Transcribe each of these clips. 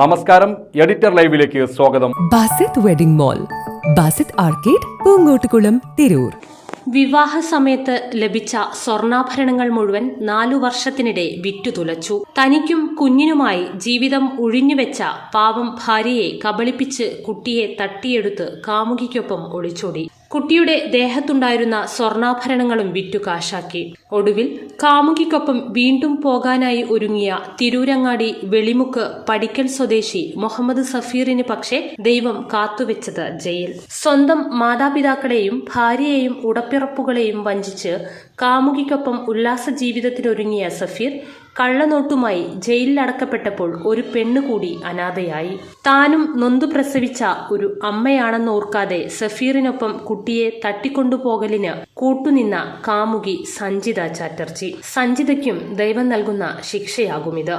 നമസ്കാരം എഡിറ്റർ ലൈവിലേക്ക് സ്വാഗതം. Basith wedding mall Basith arcade Poonkottukulam Tirur. വിവാഹ സമയത്ത് ലഭിച്ച സ്വർണാഭരണങ്ങൾ മുഴുവൻ നാലു വർഷത്തിനിടെ വിറ്റുതുലച്ചു തനിക്കും കുഞ്ഞിനുമായി ജീവിതം ഒഴിഞ്ഞുവെച്ച പാവം ഭാര്യയെ കബളിപ്പിച്ച് കുട്ടിയെ തട്ടിയെടുത്ത് കാമുകിക്കൊപ്പം ഒളിച്ചോടി. കുട്ടിയുടെ ദേഹത്തുണ്ടായിരുന്ന സ്വർണാഭരണങ്ങളും വിറ്റു കാശാക്കി. ഒടുവിൽ കാമുകിക്കൊപ്പം വീണ്ടും പോകാനായി ഒരുങ്ങിയ തിരൂരങ്ങാടി വെളിമുക്ക് പടിക്കൽ സ്വദേശി മുഹമ്മദ് സഫീറിന് പക്ഷേ ദൈവം കാത്തുവെച്ചത് ജയിൽ. സ്വന്തം മാതാപിതാക്കളെയും ഭാര്യയെയും ഉടപ്പിറപ്പുകളെയും വഞ്ചിച്ച് കാമുകിക്കൊപ്പം ഉല്ലാസ ജീവിതത്തിനൊരുങ്ങിയ സഫീർ കള്ളനോട്ടുമായി ജയിലിലടക്കപ്പെട്ടപ്പോൾ ഒരു പെണ്ണുകൂടി അനാഥയായി. താനും നൊന്തു പ്രസവിച്ച ഒരു അമ്മയാണെന്നോർക്കാതെ സഫീറിനൊപ്പം കുട്ടിയെ തട്ടിക്കൊണ്ടുപോകലിന് കൂട്ടുനിന്ന കാമുകി സഞ്ജിത ചാറ്റർജി. സഞ്ജിതയ്ക്കും ദൈവം നൽകുന്ന ശിക്ഷയാകും ശിക്ഷയാകുമിത്.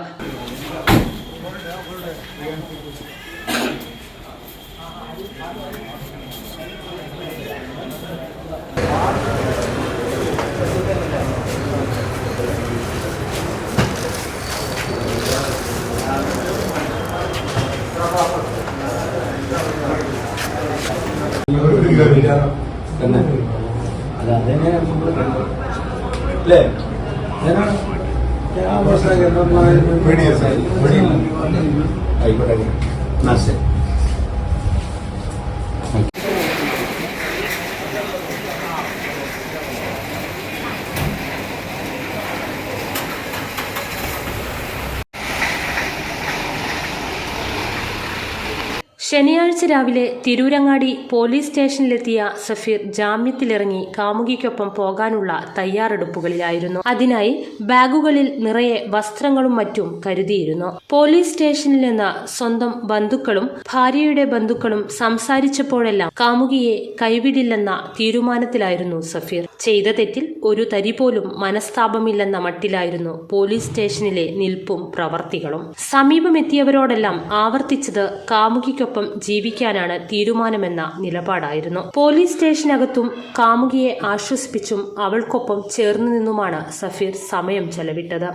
തന്നെ. അല്ല അതന്നെ നമ്മൾ അല്ലേ? ആയിക്കോട്ടെ. എന്നാ ശരി. ശനിയാഴ്ച രാവിലെ തിരൂരങ്ങാടി പോലീസ് സ്റ്റേഷനിലെത്തിയ സഫീർ ജാമ്യത്തിലിറങ്ങി കാമുകിക്കൊപ്പം പോകാനുള്ള തയ്യാറെടുപ്പുകളിലായിരുന്നു. അതിനായി ബാഗുകളിൽ നിറയെ വസ്ത്രങ്ങളും മറ്റും കരുതിയിരുന്നു. പോലീസ് സ്റ്റേഷനിൽ നിന്ന് സ്വന്തം ബന്ധുക്കളും ഭാര്യയുടെ ബന്ധുക്കളും സംസാരിച്ചപ്പോഴെല്ലാം കാമുകിയെ കൈവിടില്ലെന്ന തീരുമാനത്തിലായിരുന്നു സഫീർ. ചെയ്ത തെറ്റിൽ ഒരു തരി പോലും മനസ്താപമില്ലെന്ന മട്ടിലായിരുന്നു പോലീസ് സ്റ്റേഷനിലെ നിൽപ്പും പ്രവർത്തികളും. സമീപമെത്തിയവരോടെല്ലാം ആവർത്തിച്ചത് കാമുകിക്കൊപ്പം ജീവിക്കാനാണ് തീരുമാനമെന്ന നിലപാടായിരുന്നു. പോലീസ് സ്റ്റേഷനകത്തും കാമുകിയെ ആശ്വസിപ്പിച്ചും അവൾക്കൊപ്പം ചേർന്നു നിന്നുമാണ് സഫീർ സമയം ചെലവിട്ടത്.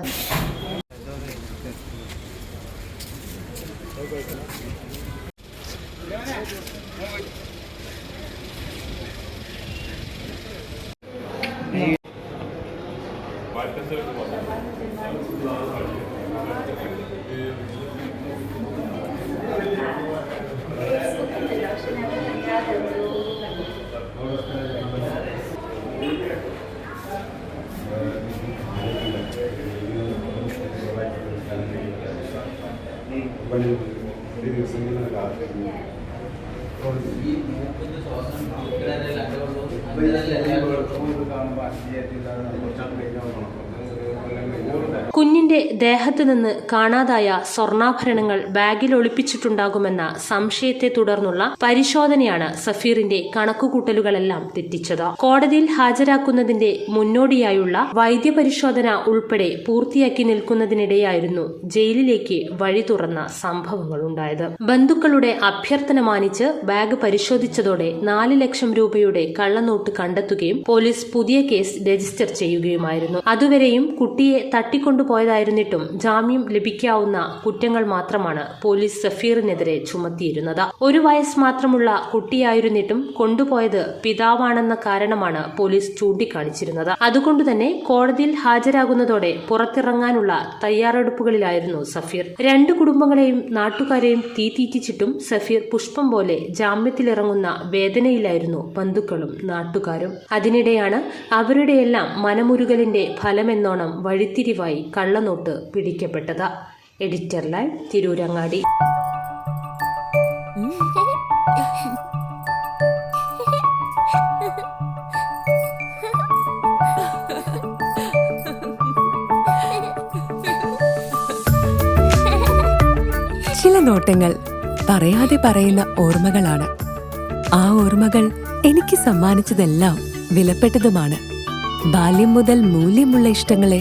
കാണുമ്പോൾ അശ്ലീലത്തിൽ കുറച്ചൊക്കെ കഴിഞ്ഞാൽ നോക്കണം കുഞ്ഞിന്റെ ദേഹത്തു നിന്ന് കാണാതായ സ്വർണാഭരണങ്ങൾ ബാഗിൽ ഒളിപ്പിച്ചിട്ടുണ്ടാകുമെന്ന സംശയത്തെ തുടർന്നുള്ള പരിശോധനയാണ് സഫീറിന്റെ കണക്കുകൂട്ടലുകളെല്ലാം തെറ്റിച്ചത്. കോടതിയിൽ ഹാജരാക്കുന്നതിന്റെ മുന്നോടിയായുള്ള വൈദ്യപരിശോധന ഉൾപ്പെടെ പൂർത്തിയാക്കി നിൽക്കുന്നതിനിടെയായിരുന്നു ജയിലിലേക്ക് വഴി തുറന്ന സംഭവങ്ങളുണ്ടായത് ബന്ധുക്കളുടെ അഭ്യർത്ഥന മാനിച്ച് ബാഗ് പരിശോധിച്ചതോടെ നാല് ലക്ഷം രൂപയുടെ കള്ളനോട്ട് കണ്ടെത്തുകയും പോലീസ് പുതിയ കേസ് രജിസ്റ്റർ ചെയ്യുകയുമായിരുന്നു. അതുവരെയും കുട്ടിയെ തട്ടിക്കൊണ്ടുപോയതായിരുന്നിട്ടും ജാമ്യം ലഭിക്കാവുന്ന കുറ്റങ്ങൾ മാത്രമാണ് പോലീസ് സഫീറിനെതിരെ ചുമത്തിയിരുന്നത്. ഒരു വയസ്സ് മാത്രമുള്ള കുട്ടിയായിരുന്നിട്ടും കൊണ്ടുപോയത് പിതാവാണെന്ന കാരണമാണ് പോലീസ് ചൂണ്ടിക്കാണിച്ചിരുന്നത്. അതുകൊണ്ടുതന്നെ കോടതിയിൽ ഹാജരാകുന്നതോടെ പുറത്തിറങ്ങാനുള്ള തയ്യാറെടുപ്പുകളിലായിരുന്നു സഫീർ. രണ്ട് കുടുംബങ്ങളെയും നാട്ടുകാരെയും തീ തീറ്റിച്ചിട്ടും സഫീർ പുഷ്പം പോലെ ജാമ്യത്തിലിറങ്ങുന്ന വേദനയിലായിരുന്നു ബന്ധുക്കളും നാട്ടുകാരും. അതിനിടെയാണ് അവരുടെയെല്ലാം മനമുരുകലിന്റെ ഫലമെന്നോണം വഴിത്തിരിവായി കള്ളനോട്ട് പിടിക്കപ്പെട്ടത്. Editor line Tirurangadi. ചില നോട്ടങ്ങൾ പറയാതെ പറയുന്ന ഓർമ്മകളാണ്. ആ ഓർമ്മകൾ എനിക്ക് സമ്മാനിച്ചതെല്ലാം വിലപ്പെട്ടതുമാണ്. ബാല്യം മുതൽ മൂല്യമുള്ള ഇഷ്ടങ്ങളെ